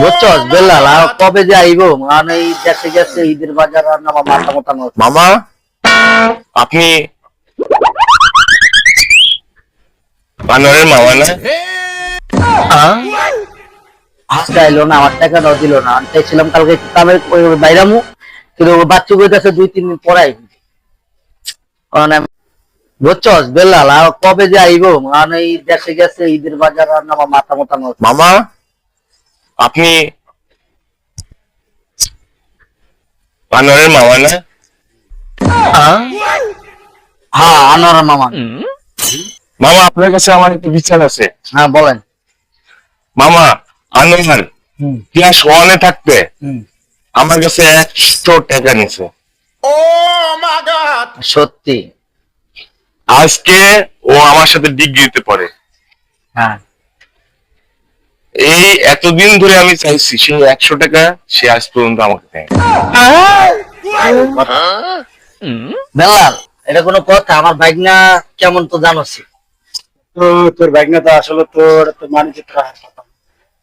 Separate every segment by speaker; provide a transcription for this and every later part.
Speaker 1: বুঝছস? বেলাল আর কবে যে আইবো? মানে এই দেশে গেছে ঈদের বাজার আর না মাথা মোটা
Speaker 2: মামা আপনি আনোয়ারের মামা না?
Speaker 1: আজকে আইলো না আমার দিল না। আমি চাইছিলাম কালকে বাইরামু কিন্তু ও বাচ্চা কইতাছে দুই তিন দিন পরে আইবি। কারণ আমি- বুঝছস? বেলাল আর কবে যে আইবো? মানে এই দেশে গেছে ঈদের বাজার আর না মাথা মোটা
Speaker 2: মামা আপনি আনোয়ারের মামা না?
Speaker 1: হ্যাঁ। আনোয়ার মামা।
Speaker 2: মামা আপনার কাছে আমার একটু বিচার আছে।
Speaker 1: হ্যাঁ বলেন।
Speaker 2: মামা আনোয়ার
Speaker 1: হুম।
Speaker 2: ক্লাস ওয়ানে থাকতে আমার কাছে একশো টাকা নিছে।
Speaker 1: সত্যি?
Speaker 2: আজকে ও আমার সাথে ডিগ্রিতে পড়ে।
Speaker 1: হ্যাঁ।
Speaker 2: এই এতদিন ধরে আমি চাইছি সে একশো টাকা সে আজ পর্যন্ত আমাকে দেয়
Speaker 1: বেলাল এটা কোনো কথা? আমার বাইক না কেমন তো জানোসি
Speaker 3: তো তোর বাইক না তো আসলে তোর তো মানিচিত্র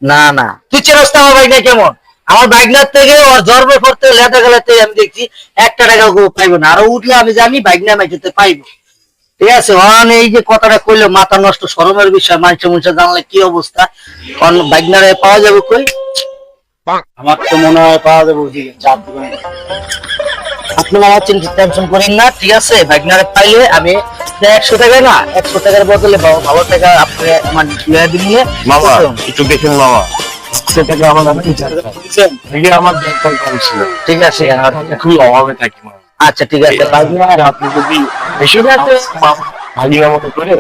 Speaker 1: না। না তুই চেনস তো আমার বাইক না কেমন? আমার বাইক না থেকে ওর জন্মের পর থেকে লেটা গেলাতে আমি দেখছি একটা টাকা পাইবো না। আরও উঠলে আমি জানি বাইক না মাইতে পাইবো। ঠিক আছে অন এই যে কথাটা কইলো মাথা নষ্ট শরমের বিষয় মানুষ মানুষ জানলে কি অবস্থা? অন না পাওয়া যাবে কই?
Speaker 3: আমার তো মনে হয় পাওয়া যাবে ওদিকে চাপ দোকানে
Speaker 1: আমার চিন্তা টেনশন করেন না ঠিক আছে পাইলে আমি একশো টাকা না একশো টাকার বদলে ভালো টাকা আপনি আমার দিয়ে দিলে
Speaker 2: মামা একটু দেখেন মামা। একশো টাকা আমার আমি আমার
Speaker 1: ঠিক আছে আর
Speaker 2: খুব অভাবে থাকি
Speaker 1: আচ্ছা ঠিক আছে
Speaker 2: আপনি যদি করে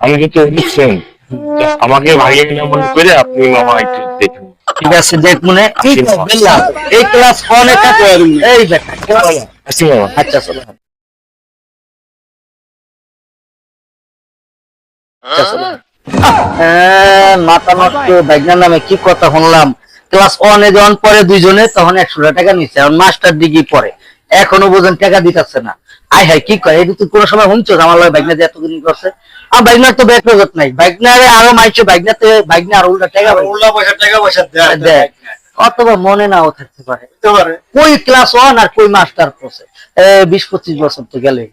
Speaker 2: আমি কিন্তু লিখছেন আমাকে ভাগিনা মতো করে আপনি মামা একটু দেখুন
Speaker 1: ঠিক আছে দেখ এই তো বললাম, এই ক্লাস অনেক এই বেটা আচ্ছা চলো। চলো। আহ, মাথা নষ্ট বাইকনার নামে কি কথা শুনলাম? ক্লাস ওয়ানে যখন পরে দুইজনে তখন একশো টাকা নিচ্ছে এখন মাস্টার ডিগ্রি পরে এখনও বোঝেন টাকা দিতেছে না। আই হাই কি এটা তুই কোনো সময় শুনছো? আমার লগে বাইকনা দিয়ে এতদিন করছে। আর বাইকনার তো ব্যাক জগৎ নাই। বাইকনারে আরও মাইছো বাইকনাতে বাইকনা আর উল্টা টাকা।
Speaker 3: উল্লা পয়সা টাকা পয়সা দেয়
Speaker 1: অথবা মনে নাও থাকতে পারে। কই ক্লাস ওয়ান আর কই মাস্টার কোর্সে বিশ পঁচিশ বছর তো গেলে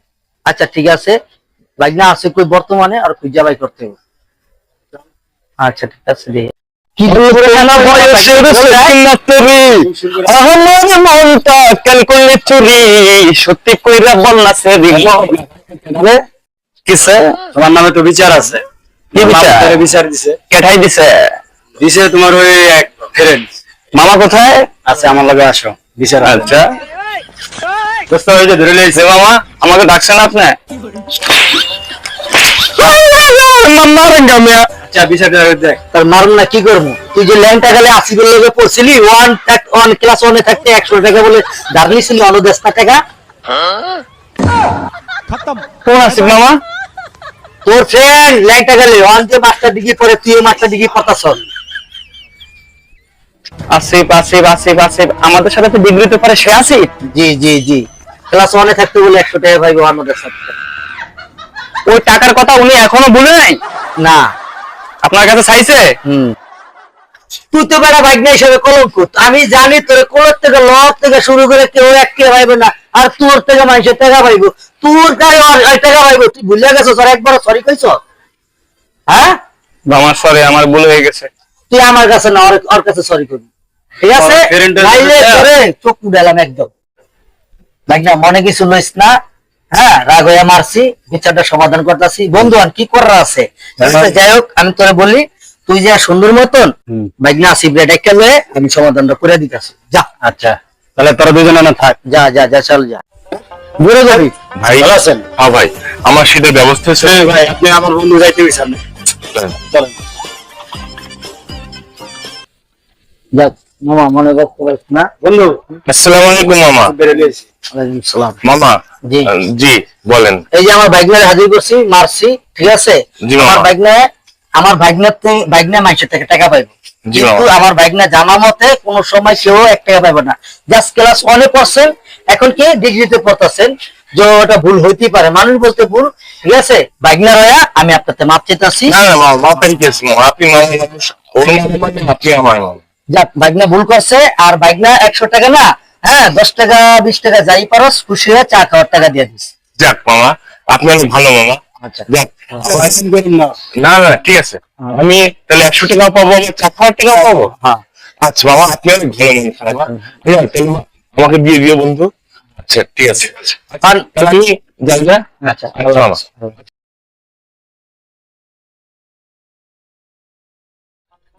Speaker 1: আচ্ছা ঠিক আছে। বাইকনা আছে কই বর্তমানে আর কই যাবাই করতে হবে। আচ্ছা ঠিক আছে
Speaker 2: সত্যি কইরা কিসে
Speaker 3: তোমার নামে তো বিচার আছে।
Speaker 2: বিচার?
Speaker 3: মামা দিছে।
Speaker 2: কেঠাই দিছে?
Speaker 3: দিছে তোমার ওই এক ফ্রেন্ড
Speaker 2: মামা কোথায়?
Speaker 3: আছে আমার লগে আসো। বিচার আছে।
Speaker 2: আচ্ছা। ধরে লিয়েছে মামা আমাকে ডাকছেন আপনি? মামার
Speaker 3: আচ্ছা দেখ।
Speaker 1: তার মারুন না কি করব? তুই যে ল্যাংটা গেলে আশি বলে লেগে পড়ছিলি ওয়ান ওয়ান ক্লাস ওয়ানে থাকতে একশো টাকা বলে দাঁড়িয়ে ছিলি অনুদেশটা টাকা।
Speaker 2: কোন আসিফ মামা?
Speaker 1: তোর ফ্রেন্ড ল্যাংটা গেলে ওয়ান যে মাস্টার ডিগ্রি পরে তুই মাস্টার ডিগ্রি পড়তাছ।
Speaker 2: আসিফ আসিফ আসিফ আসিফ আমাদের সাথে তো ডিগ্রিতে পারে সে আসিফ?
Speaker 1: জি জি জি। ক্লাস ওয়ানে থাকতে বলে একশো টাকা পাইবো আমাদের সাথে
Speaker 2: ওই টাকার কথা উনি এখনও বলে নাই?
Speaker 1: না।
Speaker 2: আপনার কাছে চাইছে?
Speaker 1: হুম। তুই তো বেড়া না হিসেবে কলঙ্ক। আমি জানি তোর কোলের থেকে লক থেকে শুরু করে কেউ এক পাইবে না আর তোর থেকে মানুষের টাকা পাইবো তোর গায়ে টাকা পাইবো তুই ভুলে গেছো একবার সরি কইছ হ্যাঁ?
Speaker 2: আমার সরে আমার ভুল হয়ে গেছে।
Speaker 1: তুই আমার কাছে না ওর কাছে সরি করবি। ঠিক আছে?
Speaker 3: ওর
Speaker 1: নাইলে তোরে চোখ উড়ালাম একদম। না মনে কিছু লইস না হ্যাঁ রাগ হয়ে মারছি বিচারটা সমাধান করতেছি। বন্ধু আর কি করার আছে?
Speaker 2: হ্যাঁ।
Speaker 1: যাই হোক আমি তোরে বলি তুই যে সুন্দর মতন বাইক না আসি ব্রেড লয়ে আমি সমাধানটা করে দিতেছি। যা।
Speaker 3: আচ্ছা তাহলে তোরা দুজনে না থাক।
Speaker 1: যা যা যা চল যা। ঘুরে যাবি।
Speaker 2: ভাই
Speaker 3: ভালো আছেন?
Speaker 2: হ্যাঁ ভাই আমার সেটা ব্যবস্থা আছে।
Speaker 3: এই ভাই আপনি আমার বন্ধু যাইতে বিচার চলেন।
Speaker 1: যাক মামা মনে করতে না?
Speaker 3: বন্ধু
Speaker 2: আসসালামু আলাইকুম মামা।
Speaker 1: ওয়ালাইকুম সালাম।
Speaker 2: মামা
Speaker 1: জি।
Speaker 2: জি বলেন।
Speaker 1: এই যে আমার বাইকনারে হাজির করছি মারছি ঠিক আছে? আমার বাইকনা আমার বাইকনা মানুষের থেকে টাকা পাইবো। কিন্তু আমার জানা মতে কোন সময় কেউ এক টাকা পাইবে না। জাস্ট ক্লাস ওয়ানে পড়ছেন এখন কি ডিগ্রিতে পড়তেছেন? যে ওটা ভুল হইতেই পারে। মানুষ বলতে ভুল ঠিক আছে? বাইকনা রয়া আমি আপনাকে মাপ চেতাছি
Speaker 2: না না মামা আপনি আপনি আমার
Speaker 1: যাক ভাগনা ভুল করছে আর ভাগনা একশো টাকা না হ্যাঁ দশ টাকা বিশ টাকা যাই পারস খুশি হয়ে চা খাওয়ার টাকা দিয়ে দিস।
Speaker 2: যাক মামা আপনি অনেক ভালো মামা।
Speaker 1: আচ্ছা।
Speaker 2: যাক।
Speaker 3: না
Speaker 2: না না ঠিক আছে। আমি তাহলে একশো টাকা পাবো আমি চা খাওয়ার টাকা পাবো?
Speaker 1: হ্যাঁ।
Speaker 2: আচ্ছা মামা আপনি অনেক ভালো মানুষ মামা ঠিক আছে আমাকে দিয়ে দিও বন্ধু। আচ্ছা ঠিক আছে। আর তাহলে আমি যাই না
Speaker 1: আচ্ছা।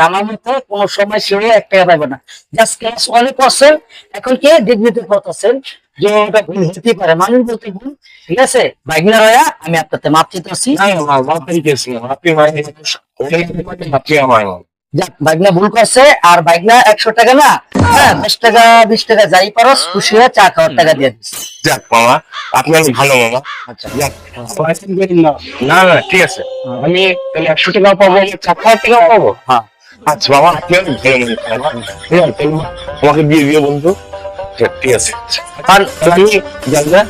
Speaker 2: আমার
Speaker 1: মতো কোন সময় এক টাকা না। জাস্ট এখন কে ডিগ্রিতে যে ওটা ভুল হতে পারে মানুষ বলতে ভুল ঠিক আছে? ভাগনা রয়া আমি আপনাকে মাপ ভুল করছে আর ভাগনা একশো টাকা না হ্যাঁ দশ টাকা বিশ টাকা যাই পারস খুশি হয়ে চা খাওয়ার টাকা দিয়ে দিস
Speaker 2: যাক মামা। আপনি অনেক ভালো মামা।
Speaker 1: আচ্ছা।
Speaker 2: যাক।
Speaker 3: না।
Speaker 2: না না ঠিক আছে। আমি তাহলে একশো টাকা পাবো আমি চা খাওয়ার টাকা পাবো।
Speaker 1: হ্যাঁ।
Speaker 2: আচ্ছা মামা আপনি অনেক ভালো মামা। আমাকে দিয়ে দিও বন্ধু। ঠিক আছে। আর আমি না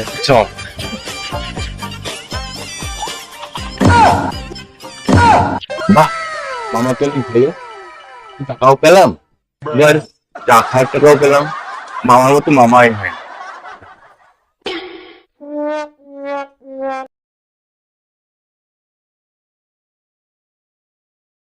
Speaker 1: আচ্ছা
Speaker 2: মামা। বাহ মামা তো অনেক ভালো টাকাও পেলাম। এবার টাকাও পেলাম। মামার মতো মামাই হয় না।